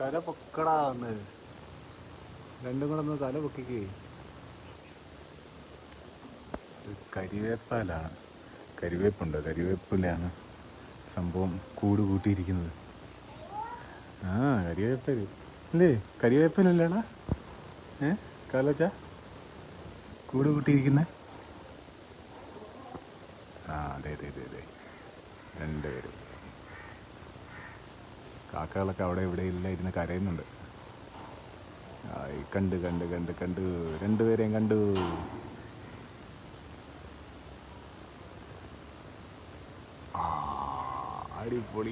തല പൊക്കടാ ഒന്ന് രണ്ടും കൂടെ ഒന്ന് തല പൊക്കിക്കേ. കരിവേപ്പാലാണ്. കരിവേപ്പുണ്ട്. കരിവേപ്പിലാണ് സംഭവം കൂട് കൂട്ടിയിരിക്കുന്നത്. ആ കരിവേപ്പൽ. അല്ലേ കരിവേപ്പിനല്ലേടാ ഏ കാലച്ച? കൂട് കൂട്ടിയിരിക്കുന്നേ? ആ അതെ അതെ അതെ അതെ. രണ്ടുപേരും കാക്കകളൊക്കെ അവിടെ ഇവിടെ ഇല്ല ഇരുന്ന് കരയുന്നുണ്ട്. കണ്ട് കണ്ട് കണ്ട് കണ്ട് രണ്ടുപേരെയും കണ്ടു. അടിപൊളി.